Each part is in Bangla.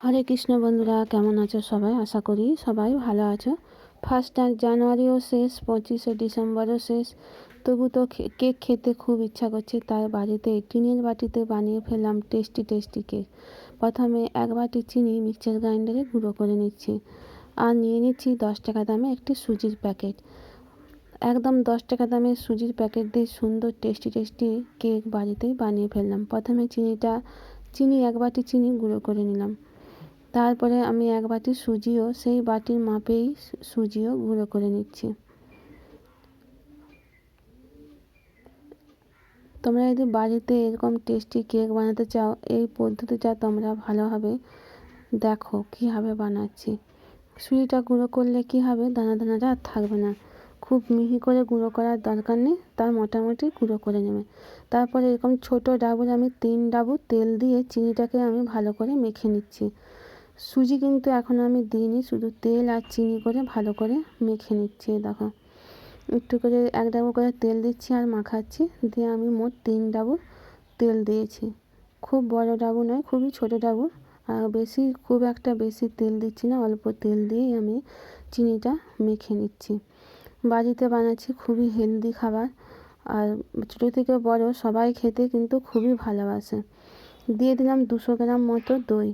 হরে কৃষ্ণ বন্ধুরা, কেমন আছো সবাই? আশা করি সবাই ভালো আছো। ফার্স্ট জানুয়ারিও শেষ, পঁচিশে ডিসেম্বরও শেষ। তবু তো কেক খেতে খুব ইচ্ছা করছে, তাই বাড়িতে টিনের বাটিতে বানিয়ে ফেললাম টেস্টি টেস্টি কেক প্রথমে এক বাটি চিনি মিক্সার গ্রাইন্ডারে গুঁড়ো করে নিচ্ছি আর নিয়ে নিচ্ছি দশ টাকা দামে একটি সুজির প্যাকেট একদম দশ টাকা দামের সুজির প্যাকেট দিয়ে সুন্দর টেস্টি টেস্টি কেক বাড়িতেই বানিয়ে ফেললাম। প্রথমে চিনিটা, চিনি, এক বাটি চিনি গুঁড়ো করে নিলাম। তারপরে আমি এক বাটি সুজিও, সেই বাটির মাপেই সুজিও গুঁড়ো করে নিচ্ছি। তোমরা যদি বাড়িতে এরকম টেস্টি কেক বানাতে চাও, এই পদ্ধতিটা তোমরা ভালোভাবে দেখো কীভাবে বানাচ্ছি। সুজিটা গুঁড়ো করলে কী হবে? দানা দানাটা আর থাকবে না। খুব মিহি করে গুঁড়ো করার দরকার নেই, তার মোটামুটি গুঁড়ো করে নেবে। তারপরে এরকম ছোট ডাবুর, আমি তিন ডাবু তেল দিয়ে চিনিটাকে আমি ভালো করে মেখে নিচ্ছি। সুজি কিন্তু এখন আমি দিইনি, শুধু তেল আর চিনি করে ভালো করে মেখে নিচ্ছি দেখো। একটু করে, এক ডাবু করে তেল দিচ্ছি আর মাখাচ্ছি, দিয়ে আমি মোট তিন ডাবু তেল দিয়েছি। খুব বড় ডাবু নয়, খুবই ছোট ডাবু আর বেশি, খুব একটা বেশি তেল দিচ্ছি না, অল্প তেল দিয়েই আমি চিনিটা মেখে নিচ্ছি। বাড়িতে বানাচ্ছি খুবই হেলদি খাবার, আর ছোটো থেকে বড় সবাই খেতে কিন্তু খুবই ভালোবাসে। দিয়ে দিলাম দুশো গ্রাম মতো দই।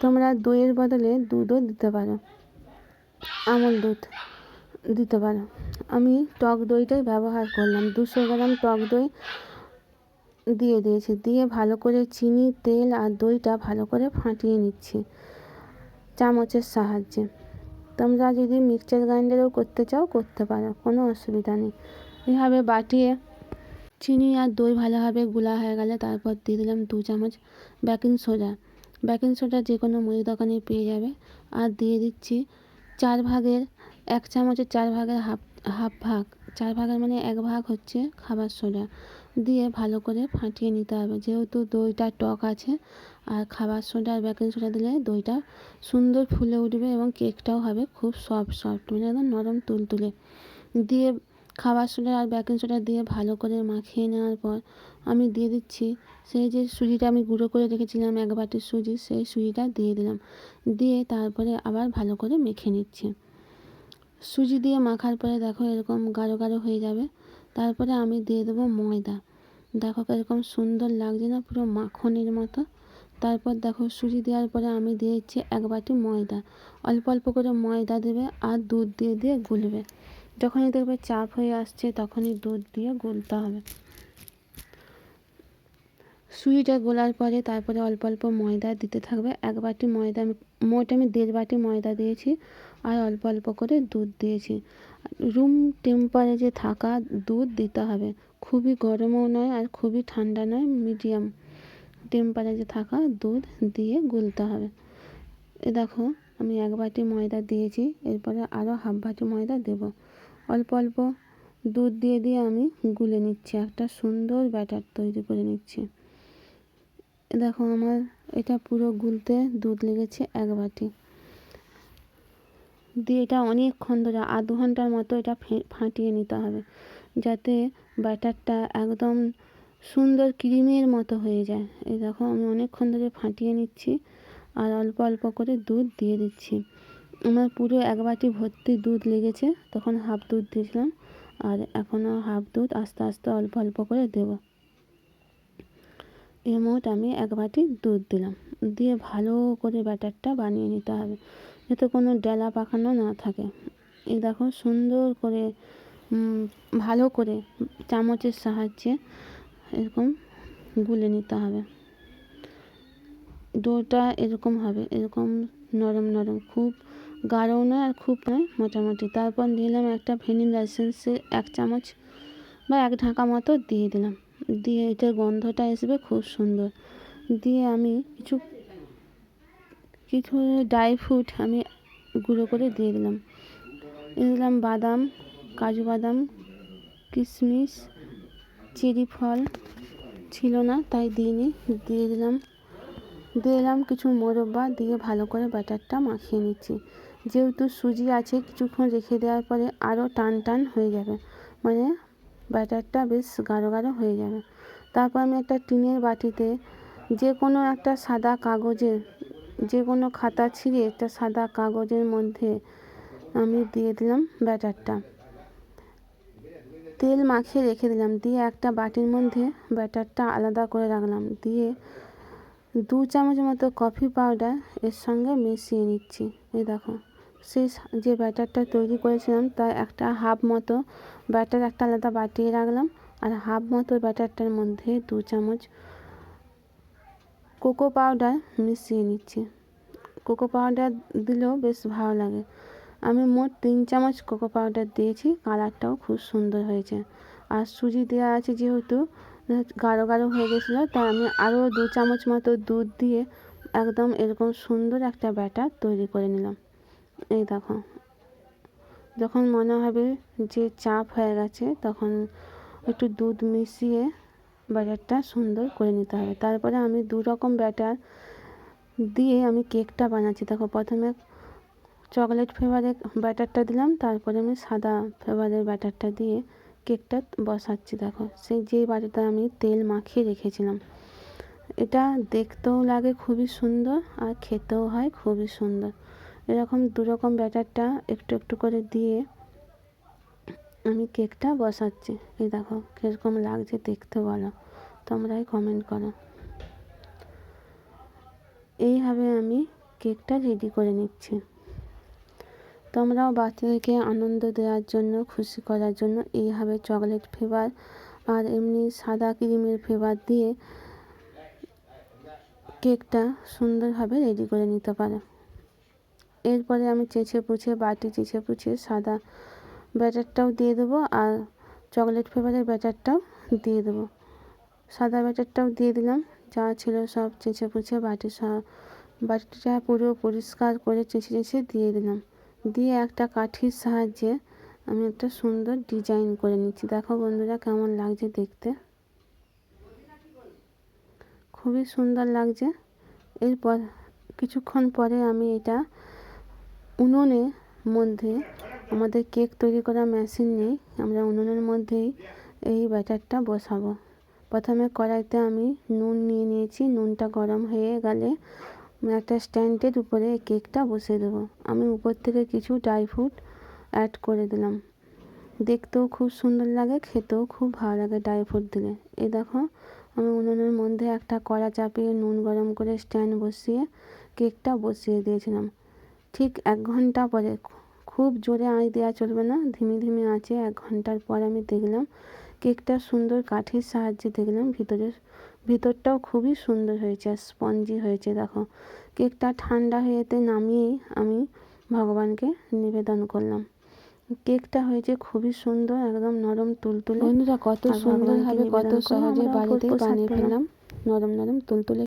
তোমরা দইয়ের বদলে দুধও দিতে পারো। আমল দুধ দিতে পারো। আমি টক দইটাই ব্যবহার করলাম। দুশো গ্রাম টক দই দিয়ে দিয়েছি। দিয়ে ভালো করে চিনি, তেল আর দইটা ভালো করে ফাটিয়ে নিচ্ছি চামচের সাহায্যে। তোমরা যদি মিক্সচার গ্রাইন্ডারেও করতে চাও, করতে পারো। কোনো অসুবিধা নেই। এইভাবে বাটিয়ে চিনি আর দই ভালোভাবে গুলা হয়ে গেলে তারপর দিয়ে দিলাম দু চামচ বেকিং সোডা। বেকিং সোডা যে কোনো মুদি দোকানে পেয়ে যাবে। আর দিয়ে দিচ্ছি চার ভাগের এক চামচের চার ভাগের হাফ হাফ ভাগ। চার ভাগের মানে এক ভাগ হচ্ছে খাবার সোডা। দিয়ে ভালো করে ফাটিয়ে নিতে হবে। যেহেতু দইটা টক আছে, আর খাবার সোডা আর বেকিং সোডা দিলে দইটা সুন্দর ফুলে উঠবে এবং কেকটাও হবে খুব সফট সফট মানে একদম নরম, তুলতুলে। দিয়ে খাবার সোডা আর বেকিং সোডা দিয়ে ভালো করে মাখিয়ে নেওয়ার পর আমি দিয়ে দিচ্ছি। সেই যে সুজিটা আমি গুঁড়ো করে রেখেছিলাম, এক বাটি সুজি, সেই সুজিটা দিয়ে দিলাম। দিয়ে তারপরে আবার ভালো করে মেখে নিচ্ছি। সুজি দিয়ে মাখার পরে দেখো এরকম গাঢ় গাঢ় হয়ে যাবে। তারপরে আমি দিয়ে দেবো ময়দা। দেখো এরকম সুন্দর লাগছে না পুরো মাখনের মতো। তারপর দেখো সুজি দেওয়ার পরে আমি দিয়েছি এক বাটি ময়দা। অল্প অল্প করে ময়দা দেবে আর দুধ দিয়ে দিয়ে গুলবে। যখনই দেখবে চাপ হয়ে আসছে, তখনই দুধ দিয়ে গুলতে হবে। সুজিটা গোলার পরে তারপরে অল্প অল্প ময়দা দিতে থাকবে। এক বাটি ময়দা, মোট আমি দেড় বাটি ময়দা দিয়েছি আর অল্প অল্প করে দুধ দিয়েছি। রুম টেম্পারেচারে থাকা দুধ দিতে হবে। খুবই গরমও নয় আর খুবই ঠান্ডা নয়, মিডিয়াম টেম্পারেচারে থাকা দুধ দিয়ে গুলতে হবে। এ দেখো, আমি এক বাটি ময়দা দিয়েছি, এরপরে আরও হাফ বাটি ময়দা দেব। অল্প অল্প দুধ দিয়ে দিয়ে আমি গুলে নিচ্ছি। একটা সুন্দর ব্যাটার তৈরি করে নিচ্ছি। দেখো আমার এটা পুরো গুলতে দুধ লেগেছে এক বাটি। দিয়ে এটা অনেকক্ষণ ধরে আধ ঘণ্টার মতো এটা ফাটিয়ে নিতে হবে। যাতে ব্যাটারটা একদম সুন্দর ক্রিমের মতো হয়ে যায়। এই দেখো আমি অনেকক্ষণ ধরে ফাটিয়ে নিচ্ছি আর অল্প অল্প করে দুধ দিয়ে দিচ্ছি। আমার পুরো এক বাটি ভর্তি দুধ লেগেছে, তখন হাফ দুধ দিয়েছিলাম, আর এখনও হাফ দুধ আস্তে আস্তে অল্প অল্প করে দেবো। এ মোট আমি এক বাটি দুধ দিলাম। দিয়ে ভালো করে ব্যাটারটা বানিয়ে নিতে হবে, যাতে কোনো ডেলা পাকানো না থাকে। এই দেখো সুন্দর করে ভালো করে চামচের সাহায্যে এরকম গুলে নিতে হবে। ডোটা এরকম হবে, এরকম নরম নরম, খুব গাঢ়ও নয় আর খুব নয়, মোটামুটি। তারপর দিলাম একটা ভ্যানিলা এসেন্সের এক চামচ বা এক ঢাকা মতো দিয়ে দিলাম। দিয়ে এটার গন্ধটা আসবে খুব সুন্দর। দিয়ে আমি কিছু কিছু ড্রাই ফ্রুট আমি গুঁড়ো করে দিয়ে দিলাম। দিলাম বাদাম, কাজু বাদাম, কিশমিশ চেরি ফল ছিল না, তাই দিইনি। দিয়ে দিলাম দিয়ে দিলাম কিছু মোরব্বা, দিয়ে ভালো করে ব্যাটারটা মাখিয়ে নিচ্ছি। যেহেতু সুজি আছে কিছুক্ষণ রেখে দেওয়ার পরে আরও টান টান হয়ে যাবে। মানে ব্যাটারটা বেশ গাঢ় গাঢ় হয়ে যাবে। তারপর আমি একটা টিনের বাটিতে যে কোনো একটা সাদা কাগজে যে কোনো খাতা ছিঁড়ে একটা সাদা কাগজের মধ্যে আমি দিয়ে দিলাম ব্যাটারটা। তেল মাখিয়ে রেখে দিলাম, দিয়ে একটা বাটির মধ্যে ব্যাটারটা আলাদা করে রাখলাম। দিয়ে দু চামচ মতো কফি পাউডার এর সঙ্গে মিশিয়ে নিচ্ছি। এই দেখো। সেই যে ব্যাটারটা তৈরি করেছিলাম তার একটা হাফ মতো ব্যাটার একটা আলাদা বাটিয়ে রাখলাম আর হাফ মতো ব্যাটারটার মধ্যে দু চামচ কোকো পাউডার মিশিয়ে নিচ্ছি। কোকো পাউডার দিলেও বেশ ভালো লাগে। আমি মোট তিন চামচ কোকো পাউডার দিয়েছি, কালারটাও খুব সুন্দর হয়েছে। আর সুজি দেওয়া আছে যেহেতু গাঢ় গাঢ় হয়ে গেছিল, তাই আমি আরও দু চামচ মতো দুধ দিয়ে একদম এরকম সুন্দর একটা ব্যাটার তৈরি করে নিলাম। এই দেখো। যখন মনে হবে যে চাপ হয়ে গেছে, তখন একটু দুধ মিশিয়ে ব্যাটারটা সুন্দর করে নিতে হবে। তারপরে আমি দু রকম ব্যাটার দিয়ে আমি কেকটা বানাচ্ছি। দেখো, প্রথমে চকলেট ফ্লেভারের ব্যাটারটা দিলাম, তারপরে আমি সাদা ফ্লেভারের ব্যাটারটা দিয়ে কেকটা বসাচ্ছি। দেখো, সেই যেই বাটিটা আমি তেল মাখিয়ে রেখেছিলাম। এটা দেখতেও লাগে খুবই সুন্দর আর খেতেও হয় খুবই সুন্দর। এরকম দু রকম ব্যাটারটা একটু একটু করে দিয়ে আমি কেকটা বসাচ্ছি। এই দেখো কীরকম লাগছে দেখতে বলো, তোমরাই কমেন্ট করো। এইভাবে আমি কেকটা রেডি করে নিচ্ছি। তোমরাও বাচ্চাদেরকে আনন্দ দেওয়ার জন্য, খুশি করার জন্য এইভাবে চকলেট ফ্লেভার আর এমনি সাদা ক্রিমের ফ্লেভার দিয়ে কেকটা সুন্দরভাবে রেডি করে নিতে পারো। এরপরে আমি চেঁচে পুছে বাটি চেঁচে পুছে সাদা ব্যাটারটাও দিয়ে দেবো আর চকলেট ফ্লেভারের ব্যাটারটাও দিয়ে দেবো। সাদা ব্যাটারটাও দিয়ে দিলাম, যা ছিল সব চেঁচে পুছে বাটি বাটিটা পুরো পরিষ্কার করে চেঁচে চেঁচে দিয়ে দিলাম। দিয়ে একটা কাঠির সাহায্যে আমি একটা সুন্দর ডিজাইন করে নিচ্ছি। দেখো বন্ধুরা কেমন লাগছে দেখতে। খুবই সুন্দর লাগছে। এরপর কিছুক্ষণ পরে আমি এটা উনুনের মধ্যে আমাদের কেক তৈরি করা মেশিন নেই। আমরা উনুনের মধ্যেই এই ব্যাটারটা বসাবো। প্রথমে কড়াইতে আমি নুন নিয়ে নিয়েছি। নুনটা গরম হয়ে গেলে একটা স্ট্যান্ডের উপরে কেকটা বসিয়ে দেবো। আমি উপর থেকে কিছু ড্রাই ফ্রুট অ্যাড করে দিলাম। দেখতেও খুব সুন্দর লাগে, খেতেও খুব ভালো লাগে ড্রাই ফ্রুট দিলে। এই দেখো, আমি উনুনের মধ্যে একটা কড়া চাপিয়ে নুন গরম করে স্ট্যান্ড বসিয়ে কেকটা বসিয়ে দিয়েছিলাম। ঠিক এক ঘণ্টা পরে খুব জোরে আঁচ দেওয়া চলবে না। ধিমি ধিমি আঁচে এক ঘণ্টার পর আমি দেখলাম কেকটা সুন্দর কাঠির সাহায্যে দেখলাম ভিতরে ভিতরটাও খুবই সুন্দর হয়েছে আর স্পঞ্জি হয়েছে দেখো। কেকটা ঠান্ডা হয়েতে নামিয়েই আমি ভগবানকে নিবেদন করলাম। কেকটা হয়েছে খুবই সুন্দর একদম নরম তুলতুলে। বন্ধুরা কত সুন্দরভাবে কত সহজে বাড়িতে বানিয়ে। ফেললাম। নরম নরম তুলতুলে